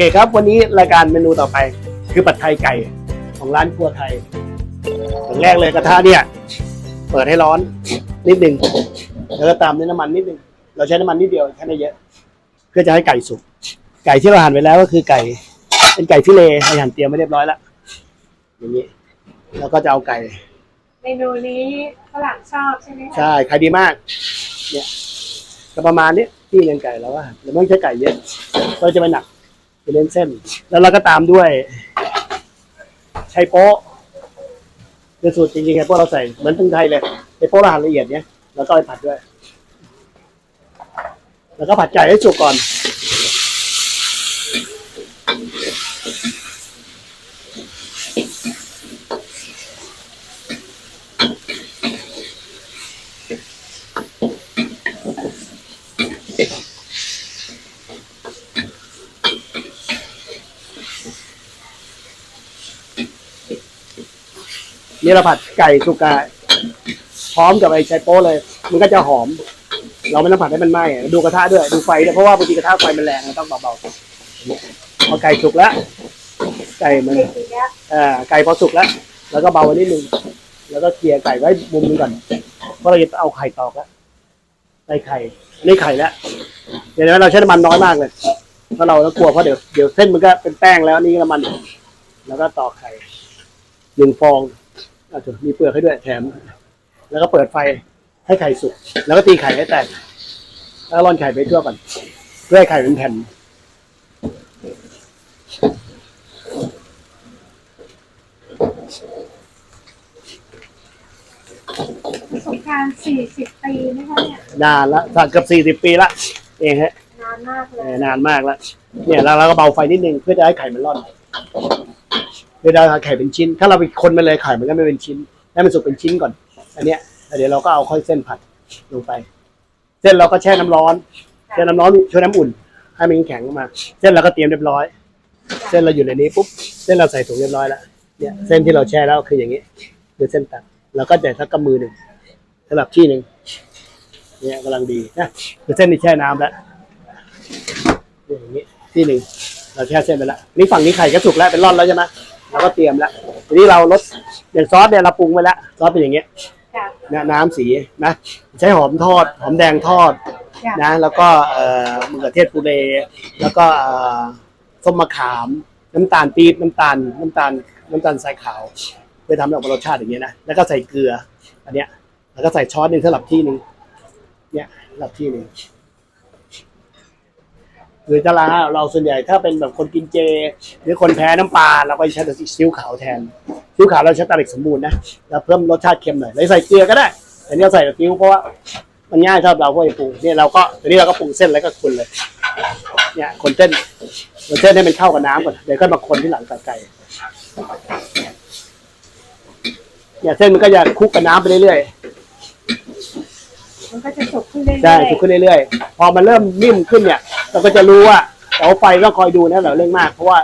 เคครับวันนี้รายการเมนูต่อไป คือผัดไทยไก่ของร้านครัวไทยอย่างแรกเลยกระทะเนี่ย เปิดให้ร้อนนิดหนึ่งแล้วก็ตามด้วยน้ำมันนิดหนึ่งเราใช้น้ำมันนิดเดียวแค่ไม่เยอะ เพื่อจะให้ไก่สุกไก่ที่เราหั่นไว้แล้วก็คือไก่ เป็นไก่ฟิเลต์เราหั่นเตรียมไว้เรียบร้อยแล้วอย่างนี้ แล้วก็จะเอาไก่เมนูนี้ฝรั่งชอบใช่ไหมคะใช่ขายดีมาก เนี่ยก็ประมาณนี้ที่เลี้ยงไก่แล้วว่าเราไม่ต้องใช้ไก่เยอะเราจะไม่หนักจะ เน้นเส้น แล้วเราก็ตามด้วยไชโป๊ะเป็นสูตรจริงๆไชโป๊ะเราใส่เหมือนทึงไทยเลยไชโป๊ะเราหั่นละเอียดเนี่ยแล้วก็ไปผัดด้วย แล้วก็ผัดไก่ให้สุกก่อน นี่เราผัดไก่สุกาพร้อมกับไอ้ไชโป๊ะเลย มันก็จะหอม เราไม่ต้องผัดให้มันไหม้ดูกระทะด้วยดูไฟด้วยเพราะว่าบางทีกระทะไฟมันแรงเราต้องเบาๆพอไก่สุกแล้วไก่มันอ่อไก่พอสุกแล้ว แล้วก็เบาไว้นิดนึงแล้วก็เกลี่ยไก่ไว้มุมนึงก่อนเพราะเราจะเอาไข่ตอกแล้วใส่ไข่อันนี่ไข่แล้วเดี๋ยวนะเราใช้น้ำมันน้อยมากเลยเพราะเราต้องกลัวเพราะเดี๋ยวเดี๋ยวเส้นมันก็เป็นแป้งแล้วนี่น้ำมัน แล้วก็ตอกไข่หนึ่งฟอง อาจจะมีเปลือกให้ด้วยแถม แล้วก็เปิดไฟให้ไข่สุก แล้วก็ตีไข่ให้แตก แล้วร่อนไข่ไปทั่วก่อนเพื่อให้ไข่เป็นแผ่นประสบการณ์40ปีนะคะเนี่ย นานละสักเกือบสี่สิบ40ปีละ เองฮะนานมากเลเอย อนานมากแล้วเนี่ยแล้วเราก็เบาไฟนิดนึงเพื่อจะให้ไข่มันร่อน เพื่อจะให้ไข่เป็นชิ้น ถ้าเราไปคนไปเลยไข่มันก็ไม่เป็นชิ้น ให้มันสุกเป็นชิ้นก่อน อันเนี้ยเดี๋ยวเราก็เอาค่อยเส้นผัดลงไป เส้นเราก็แช่น้ำร้อนแช่น้ำร้อนช่วยน้ำอุ่น ให้มันแข็งมา เส้นเราก็เตรียมเรียบร้อย เส้นเราอยู่ในนี้ปุ๊บ เส้นเราใส่ถุงเรียบร้อยแล้ว เนี่ย เส้นที่เราแช่แล้วคืออย่างนี้ คือเส้นตัดเราก็จะทักกำมือหนึ่งสลับที่หนึ่งเนี่ยกำลังดีนะคือเส้นนี้แช่น้ำแล้วอย่างนี้ที่หนึ่งเราแช่เส้นไปแล้วนี่ฝั่งนี้ไข่ก็สุกแล้วเป็นร่อนแล้วใช่ไหม เราก็เตรียมแล้วทีนี้เราลดอย่างซอสเนี่ยเราปรุงไว้แล้วซอสเป็นอย่างเงี้ยจ้ะเนี่ยน้ำสีนะใช้หอมทอด หอมแดงทอดจ้ะนะ แล้วก็เอ่อมะเขือเทศปูเรแล้วก็เอ่อส้มมะขาม น้ำตาลปี๊บน้ำตาลน้ำตาลน้ำตาลทรายขาวเพื่อทำให้ออกมารสชาติอย่างเงี้ยนะแล้วก็ใส่เกลืออันเนี้ยแล้วก็ใส่ช้อนหนึ่งสำหรับที่หนึ่งเนี่ยสำหรับที่หนึ่ง หรือตลาเราส่วนใหญ่ถ้าเป็นแบบคนกินเจ หรือคนแพ้น้ำปลาเราก็ใช้แต่ซีอิ๊วขาวแทนซีอิ๊วขาวเราใช้ตาเล็กสมบูรณ์นะแล้วเพิ่มรสชาติเค็มหน่อยแล้วใส่เกลือก็ได้แต่นี่เราใส่แต่ซีอิ๊วเพราะว่ามันง่ายสำหรับเราเพราะจะปรุงเนี่ยเราก็ทีนี้เราก็ปรุงเส้นแล้วก็คนเลย เนี่ยคนเส้นคนเส้นให้มันเข้ากับน้ำก่อนเดี๋ยวค่อยมาคนที่หลังใส่ไก่เนี่ยเส้นมันก็จะคลุกกับน้ำไปเรื่อยๆมันก็จะสุกขึ้นเรื่อยๆใช่ถูกขึ้นเรื่อยๆ พอมันเริ่มนิ่มขึ้นเนี่ย เราก็จะรู้ว่าเสาไฟต้องคอยดูนะเราเร่งมาก เพราะว่า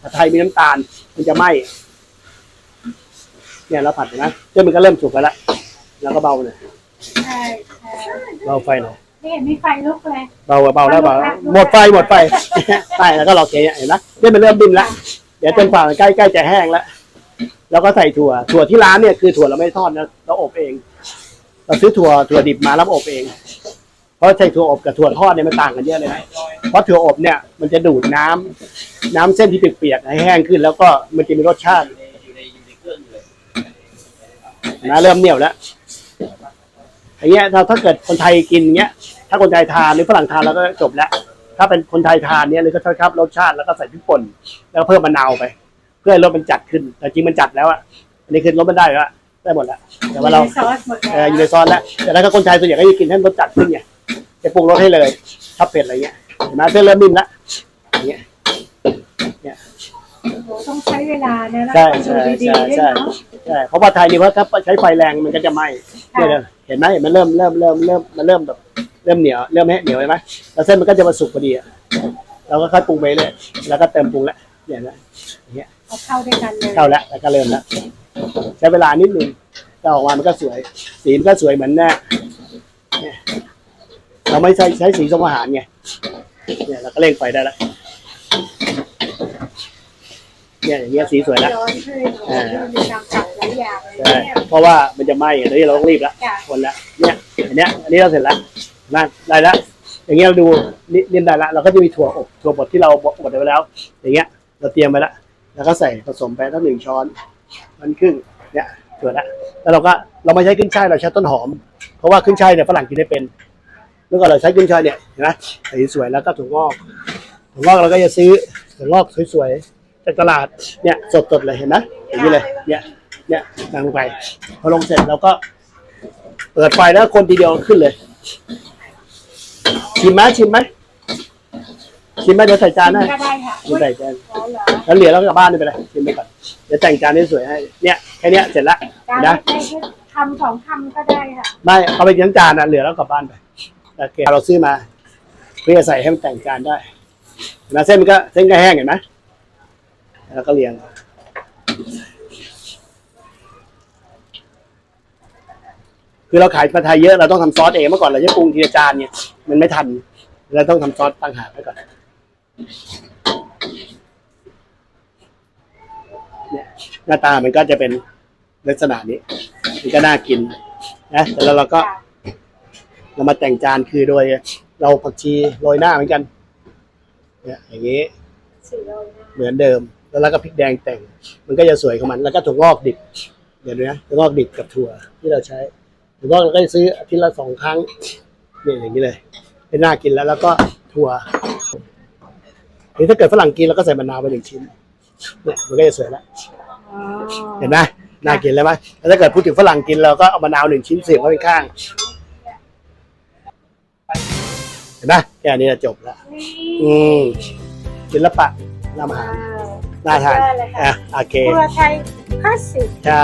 ผัดไทยมีน้ำตาล มันจะไหม้เนี่ยเราผัดเห็นะเจ้ามันก็เริ่มสุกแล้วละแล้วก็เบาหน่อยใช่ใช่เบาไฟหน่อยนี่เห็นมีไฟลุกเลยเบาเบาแล้วเบาหมดไฟหมดไฟใช่แล้วก็เราเทเห็นนะเจ้ามันเริ่มดิ้นละเดี๋ยวจนฝ่ามันใกล้ใกล้จะแห้งแล้วเราก็ใส่ถั่ว ถั่วที่ร้านเนี่ยคือถั่วเราไม่ทอดนะเราอบเอง เราซื้อถั่วถั่วดิบมาแล้วอบเอง เพราะใช้ถั่วอบกับถั่วทอดเนี่ยมันต่างกันเยอะเลยนะ เพราะถั่วอบเนี่ยมันจะดูดน้ำน้ำเส้นที่เปียกๆให้แห้งขึ้น แล้วก็มันจะมีรสชาตินะเริ่มเหนียวแล้วอย่างเงี้ยถ้าถ้าเกิดคนไทยกินเงี้ย ถ้าคนไทยทานหรือฝรั่งทานแล้วก็จบแล้ว ถ้าเป็นคนไทยทานเนี่ยเลยก็ชอบครับรสชาติแล้วก็ใส่พริกป่นแล้วก็เพิ่มมะนาวไป เพื่อให้รสมันจัดขึ้น แต่จริงมันจัดแล้วอะอันนี้คือรสมันได้แล้วอะได้หมดแล้วแต่ว่าเราอยู่ในซอสหมดเอแล้อวอยู่ในซอสแล้วแต่ถ้าคนไทยส่วนใหญ่ก็จะกินให้รสจัดขึ้นไงจะปรุงรสให้เลยชอบเผ็ดอะไรเงี้ย เห็นไหมเส้นเริ่มนิ่มแล้วอย่างเงี้ยโอ้โหต้องใช้เวลานะแล้วใช่ก็ดูดีใช่ๆด้วยใช่เนาะ ใช่เพราะว่าไทยนี่เพราะถ้าใช้ไฟแรงมันก็จะไหม้ค่ะ เนี่ยเห็นไหมเห็นมันเริ่มเริ่มเริ่มเริ่มมันเริ่มแบบเริ่มเหนียวเริ่มแห้งเหนียวใช่ไหมแล้วเส้นมันก็จะมาสุกพอดีอะเราก็ค่อยปรุงไปเลยแล้วก็เติมปรุงแล้วเนี่ยนะอย่างเงี้ยเอาเข้าด้วยกันเลยเข้าแล้วแล้วก็เริ่มแล้วใช้เวลานิดนึงแต่ออกมามันก็สวยสีมันก็สวยเหมือนแน่เนี่ยเราไม่ใช้ใช้สีส้มอาหารไง เนี่ยเราก็เร่งไฟได้แล้วเนี่ยอย่างเงี้ยสีสวยแล้วร้อนเลยหนูมีการปรับหลายอย่างเลยใช่เนี่ยเพราะว่ามันจะไหม้เดี๋ยวเราต้องรีบแล้วจ้ะคนละเนี่ยอันเนี้ยอันนี้เราเสร็จแล้วนะได้แล้วอย่างเงี้ยเราดูนี่นี่ได้ละเราก็จะมีถั่วอบถั่วบดที่เราบดไว้แล้ว อย่างเงี้ย เราเตรียมไปแล้วแล้วก็ใส่ผสมไปตั้งหนึ่งช้อนมันครึ่งเนี่ยถั่วละแล้วเราก็เราไม่ใช้ขึ้นช่ายเราใช้ต้นหอม เพราะว่าขึ้นช่ายเนี่ยฝรั่งกินได้เป็นเมื่อก่อนเราใช้ขึ้นช่ายเนี่ยเห็นไหมสีสวยแล้วก็ถั่วงอกถั่วงอกเราก็จะซื้อถั่วงอกสวยๆจากตลาดเนี่ยสดๆเลยเห็นไหมอย่างนี้เลยเนี่ยเนี่ยดังลงไปพอลงเสร็จเราก็ เปิดไฟแล้วคนทีเดียวขึ้นเลย ชิมไหมชิมไหมชิมไหมเดี๋ยวใส่จานให้ก็ได้ค่ะเดี๋ยวใส่จานอ๋อเหรอแล้วเหลือแล้วกลับบ้านไม่เป็นไรชิมไปก่อนเดี๋ยวแต่งจานให้สวยให้เนี่ยแค่เนี้ยเสร็จละการนะได้แค่คำสองคำก็ได้ค่ะไม่เอาไปทั้งจานอะเหลือแล้วกลับบ้านไป โอเคเราซื้อมา เพื่อใส่ให้มันแต่งจานได้นไหมเส้นมันก็เส้นก็แห้งเห็นไหมแล้วก็เรียงคือเราขายผัดไทยเยอะเราต้องทำซอสเองเมื่อก่อนเราจะปรุงทีละจานเนี่ยมันไม่ทันเราต้องทำซอสต่างหากไว้ก่อนเนี่ยหน้าตามันก็จะเป็นลักษณะนี้มันก็น่ากินนะแต่แล้วเราก็ เรามาแต่งจานคือโดย เราผักชีโรยหน้าเหมือนกัน เนี่ยอย่างนี้ เหมือนเดิม แล้วเราก็พริกแดงแต่ง มันก็จะสวยของมัน แล้วก็ถั่วงอกดิบ เดี๋ยวนะถั่วงอกดิบกับถั่วที่เราใช้ถั่วงอกเราก็จะซื้ออาทิตย์ละสองครั้งเนี่ยอย่างนี้เลยเป็นน่ากินแล้ว แล้วก็ถั่วหรือถ้าเกิดฝรั่งกินเราก็ใส่มะนาวไปหนึ่งชิ้นเนี่ยมันก็จะสวยแล้วเห็นไหมน่ากินเลยไหมแล้วถ้าเกิดพูดถึงฝรั่งกินเราก็เอามะนาวหนึ่งชิ้นเสียบไว้ข้าง ห็นไหมแค่นี้จะจบแล้วนี่อืมศิลปะนำอาหารว้าวน่าทานสุดยอดเลยค่ะอะโอเคครัวไทยคลาสสิก ใช่